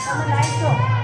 તમે લાઈટ છો